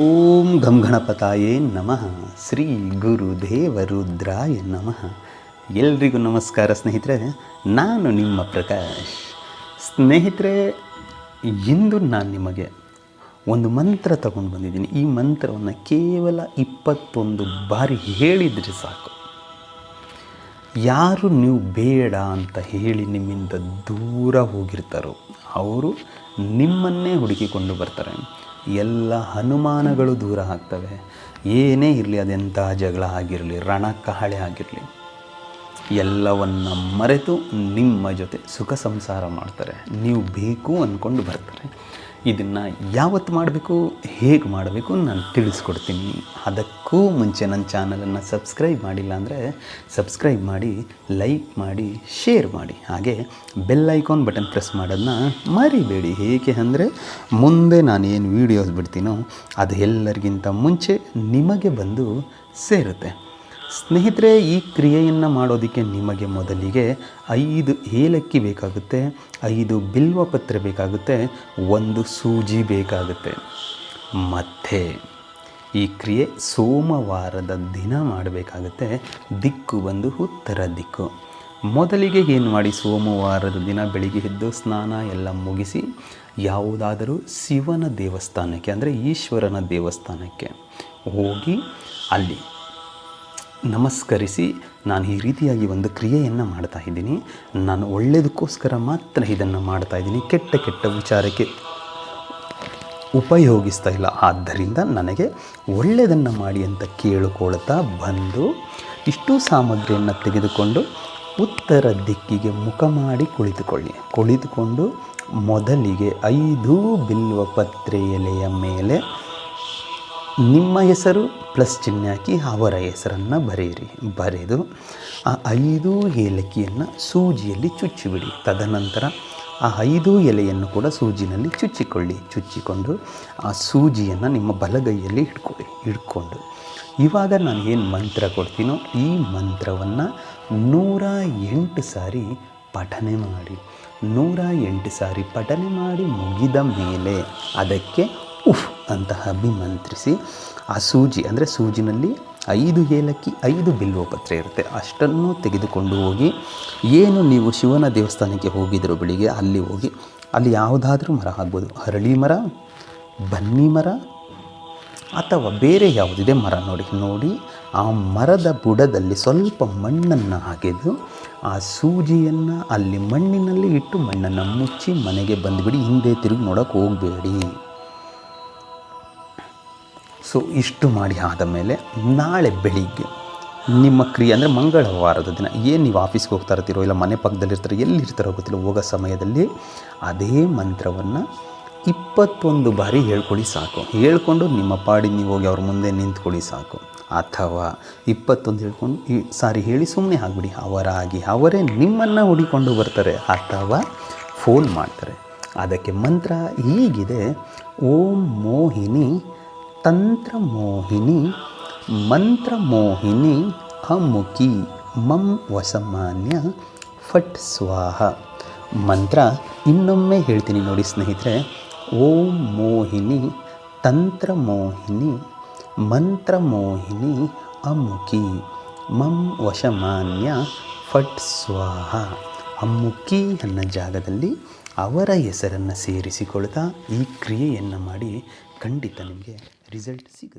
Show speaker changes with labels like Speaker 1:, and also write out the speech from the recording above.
Speaker 1: ಓಂ ಗಂ ಗಣಪತಾಯೇ ನಮಃ. ಶ್ರೀ ಗುರುದೇವ ರುದ್ರಾಯ ನಮಃ. ಎಲ್ರಿಗೂ ನಮಸ್ಕಾರ ಸ್ನೇಹಿತರೆ, ನಾನು ನಿಮ್ಮ ಪ್ರಕಾಶ್. ಸ್ನೇಹಿತರೆ, ಇಂದು ನಾನು ನಿಮಗೆ ಒಂದು ಮಂತ್ರ ತಗೊಂಡು ಬಂದಿದ್ದೀನಿ. ಈ ಮಂತ್ರವನ್ನು ಕೇವಲ ಇಪ್ಪತ್ತೊಂದು ಬಾರಿ ಹೇಳಿದರೆ ಸಾಕು. ಯಾರು ನೀವು ಬೇಡ ಅಂತ ಹೇಳಿ ನಿಮ್ಮಿಂದ ದೂರ ಹೋಗಿರ್ತಾರೋ, ಅವರು ನಿಮ್ಮನ್ನೇ ಹುಡುಕಿಕೊಂಡು ಬರ್ತಾರೆ. ಎಲ್ಲ ಅನುಮಾನಗಳು ದೂರ ಆಗ್ತವೆ. ಏನೇ ಇರಲಿ ಅದೆಂಥ ಜಗಳ ಆಗಿರಲಿ, ರಣಕಹಳೆ ಆಗಿರಲಿ, ಎಲ್ಲವನ್ನು ಮರೆತು ನಿಮ್ಮ ಜೊತೆ ಸುಖ ಸಂಸಾರ ಮಾಡ್ತಾರೆ. ನೀವು ಬೇಕು ಅಂದ್ಕೊಂಡು ಬರ್ತಾರೆ. ಇದನ್ನು ಯಾವತ್ತು ಮಾಡಬೇಕು, ಹೇಗೆ ಮಾಡಬೇಕು ನಾನು ತಿಳಿಸ್ಕೊಡ್ತೀನಿ. ಅದಕ್ಕೂ ಮುಂಚೆ ನನ್ನ ಚಾನಲನ್ನು ಸಬ್ಸ್ಕ್ರೈಬ್ ಮಾಡಿಲ್ಲ ಅಂದರೆ ಸಬ್ಸ್ಕ್ರೈಬ್ ಮಾಡಿ, ಲೈಕ್ ಮಾಡಿ, ಶೇರ್ ಮಾಡಿ. ಹಾಗೆ ಬೆಲ್ ಐಕಾನ್ ಬಟನ್ ಪ್ರೆಸ್ ಮಾಡೋದನ್ನ ಮರಿಬೇಡಿ. ಹೇಗೆ ಅಂದರೆ ಮುಂದೆ ನಾನು ಏನು ವೀಡಿಯೋಸ್ ಬಿಡ್ತೀನೋ ಅದು ಎಲ್ಲರಿಗಿಂತ ಮುಂಚೆ ನಿಮಗೆ ಬಂದು ಸೇರುತ್ತೆ. ಸ್ನೇಹಿತರೆ, ಈ ಕ್ರಿಯೆಯನ್ನು ಮಾಡೋದಕ್ಕೆ ನಿಮಗೆ ಮೊದಲಿಗೆ ಐದು ಏಲಕ್ಕಿ ಬೇಕಾಗುತ್ತೆ, ಐದು ಬಿಲ್ವ ಪತ್ರೆ ಬೇಕಾಗುತ್ತೆ, ಒಂದು ಸೂಜಿ ಬೇಕಾಗುತ್ತೆ. ಮತ್ತೆ ಈ ಕ್ರಿಯೆ ಸೋಮವಾರದ ದಿನ ಮಾಡಬೇಕಾಗುತ್ತೆ, ದಿಕ್ಕು ಬಂದು ಉತ್ತರ ದಿಕ್ಕು. ಮೊದಲಿಗೆ ಏನು ಮಾಡಿ ಸೋಮವಾರದ ದಿನ ಬೆಳಿಗ್ಗೆ ಎದ್ದು ಸ್ನಾನ ಎಲ್ಲ ಮುಗಿಸಿ, ಯಾವುದಾದರೂ ಶಿವನ ದೇವಸ್ಥಾನಕ್ಕೆ, ಅಂದರೆ ಈಶ್ವರನ ದೇವಸ್ಥಾನಕ್ಕೆ ಹೋಗಿ ಅಲ್ಲಿ ನಮಸ್ಕರಿಸಿ ನಾನು ಈ ರೀತಿಯಾಗಿ ಒಂದು ಕ್ರಿಯೆಯನ್ನು ಮಾಡ್ತಾ ಇದ್ದೀನಿ. ನಾನು ಒಳ್ಳೆಯದಕ್ಕೋಸ್ಕರ ಮಾತ್ರ ಇದನ್ನು ಮಾಡ್ತಾ ಇದ್ದೀನಿ. ಕೆಟ್ಟ ಕೆಟ್ಟ ವಿಚಾರಕ್ಕೆ ಉಪಯೋಗಿಸ್ತಾ ಇಲ್ಲ. ಆದ್ದರಿಂದ ನನಗೆ ಒಳ್ಳೆಯದನ್ನು ಮಾಡಿ ಅಂತ ಕೇಳಿಕೊಳ್ತಾ ಬಂದು ಇಷ್ಟು ಸಾಮಗ್ರಿಯನ್ನು ತೆಗೆದುಕೊಂಡು ಉತ್ತರ ದಿಕ್ಕಿಗೆ ಮುಖ ಮಾಡಿ ಕುಳಿತುಕೊಳ್ಳಿ. ಕುಳಿತುಕೊಂಡು ಮೊದಲಿಗೆ ಐದು ಬಿಲ್ವ ಪತ್ರೆ ಎಲೆಯ ಮೇಲೆ ನಿಮ್ಮ ಹೆಸರು ಪ್ಲಸ್ ಚಿಹ್ನೆ ಹಾಕಿ ಅವರ ಹೆಸರನ್ನು ಬರೆಯಿರಿ. ಬರೆದು ಆ ಐದು ಏಲಕ್ಕಿಯನ್ನು ಸೂಜಿಯಲ್ಲಿ ಚುಚ್ಚಿಬಿಡಿ. ತದನಂತರ ಆ ಐದು ಎಲೆಯನ್ನು ಕೂಡ ಸೂಜಿನಲ್ಲಿ ಚುಚ್ಚಿಕೊಳ್ಳಿ. ಚುಚ್ಚಿಕೊಂಡು ಆ ಸೂಜಿಯನ್ನು ನಿಮ್ಮ ಬಲಗೈಯಲ್ಲಿ ಹಿಡ್ಕೊಳ್ಳಿ ಹಿಡ್ಕೊಂಡು ಇವಾಗ ನಾನು ಏನು ಮಂತ್ರ ಕೊಡ್ತೀನೋ ಈ ಮಂತ್ರವನ್ನು ನೂರ ಎಂಟು ಸಾರಿ ಪಠನೆ ಮಾಡಿ. ನೂರ ಎಂಟು ಸಾರಿ ಪಠನೆ ಮಾಡಿ ಮುಗಿದ ಮೇಲೆ ಅದಕ್ಕೆ ಉಫ್ ಅಂತ ಅಭಿಮಂತ್ರಿಸಿ ಆ ಸೂಜಿ, ಅಂದರೆ ಸೂಜಿನಲ್ಲಿ ಐದು ಏಲಕ್ಕಿ, ಐದು ಬಿಲ್ವಪತ್ರೆ ಇರುತ್ತೆ. ಅಷ್ಟನ್ನು ತೆಗೆದುಕೊಂಡು ಹೋಗಿ, ಏನು ನೀವು ಶಿವನ ದೇವಸ್ಥಾನಕ್ಕೆ ಹೋಗಿದ್ರು ಬೆಳಿಗ್ಗೆ, ಅಲ್ಲಿ ಹೋಗಿ, ಅಲ್ಲಿ ಯಾವುದಾದ್ರೂ ಮರ ಆಗ್ಬೋದು ಹರಳಿ ಮರ, ಬನ್ನಿ ಮರ, ಅಥವಾ ಬೇರೆ ಯಾವುದಿದೆ ಮರ ನೋಡಿ ನೋಡಿ, ಆ ಮರದ ಬುಡದಲ್ಲಿ ಸ್ವಲ್ಪ ಮಣ್ಣನ್ನು ಹಾಕಿದ್ದು, ಆ ಸೂಜಿಯನ್ನು ಅಲ್ಲಿ ಮಣ್ಣಿನಲ್ಲಿ ಇಟ್ಟು ಮಣ್ಣನ್ನು ಮುಚ್ಚಿ ಮನೆಗೆ ಬಂದುಬಿಡಿ, ಹಿಂದೆ ತಿರುಗಿ ನೋಡೋಕೆ ಹೋಗಬೇಡಿ. ಸೊ ಇಷ್ಟು ಮಾಡಿ ಆದ ಮೇಲೆ ನಾಳೆ ಬೆಳಿಗ್ಗೆ ನಿಮ್ಮ ಕ್ರಿಯೆ ಅಂದರೆ ಮಂಗಳವಾರದ ದಿನ. ಏನು ನೀವು ಆಫೀಸ್ಗೆ ಹೋಗ್ತಾ ಇರ್ತೀರೋ ಇಲ್ಲ ಮನೆ ಪಕ್ಕದಲ್ಲಿರ್ತಾರೋ ಎಲ್ಲಿರ್ತಾರೋ ಗೊತ್ತಿಲ್ಲ, ಹೋಗೋ ಸಮಯದಲ್ಲಿ ಅದೇ ಮಂತ್ರವನ್ನು ಇಪ್ಪತ್ತೊಂದು ಬಾರಿ ಹೇಳ್ಕೊಳ್ಳಿ ಸಾಕು. ಹೇಳ್ಕೊಂಡು ನಿಮ್ಮ ಪಾಡಿ ನೀವು ಹೋಗಿ ಅವ್ರ ಮುಂದೆ ನಿಂತ್ಕೊಳ್ಳಿ ಸಾಕು. ಅಥವಾ ಇಪ್ಪತ್ತೊಂದು ಹೇಳ್ಕೊಂಡು ಈ ಸಾರಿ ಹೇಳಿ ಸುಮ್ಮನೆ ಆಗಿಬಿಡಿ. ಅವರಾಗಿ ಅವರೇ ನಿಮ್ಮನ್ನು ಹುಡಿಕೊಂಡು ಬರ್ತಾರೆ ಅಥವಾ ಫೋನ್ ಮಾಡ್ತಾರೆ. ಅದಕ್ಕೆ ಮಂತ್ರ ಹೀಗಿದೆ, ಓಂ ಮೋಹಿನಿ ತಂತ್ರಮೋಹಿನಿ, ಮಂತ್ರಮೋಹಿನಿ, ಅಮುಖಿ, ಮಂ ವಸಮಾನ್ಯ, ಫಟ್ ಸ್ವಾಹ. ಮಂತ್ರ ಇನ್ನೊಮ್ಮೆ ಹೇಳ್ತೀನಿ ನೋಡಿ ಸ್ನೇಹಿತರೆ. ಓಂ ಮೋಹಿನಿ, ತಂತ್ರಮೋಹಿನಿ, ಮಂತ್ರಮೋಹಿನಿ, ಅಮುಖಿ, ಮಂ ವಶಮಾನ್ಯ ಫಟ್ ಸ್ವಾಹ. ಅಮ್ಮುಖಿ ಅನ್ನೋ ಜಾಗದಲ್ಲಿ ಅವರ ಹೆಸರನ್ನು ಸೇರಿಸಿಕೊಳ್ತಾ ಈ ಕ್ರಿಯೆಯನ್ನು ಮಾಡಿ ಖಂಡಿತ ನಿಮಗೆ रिज़ल्ट सीख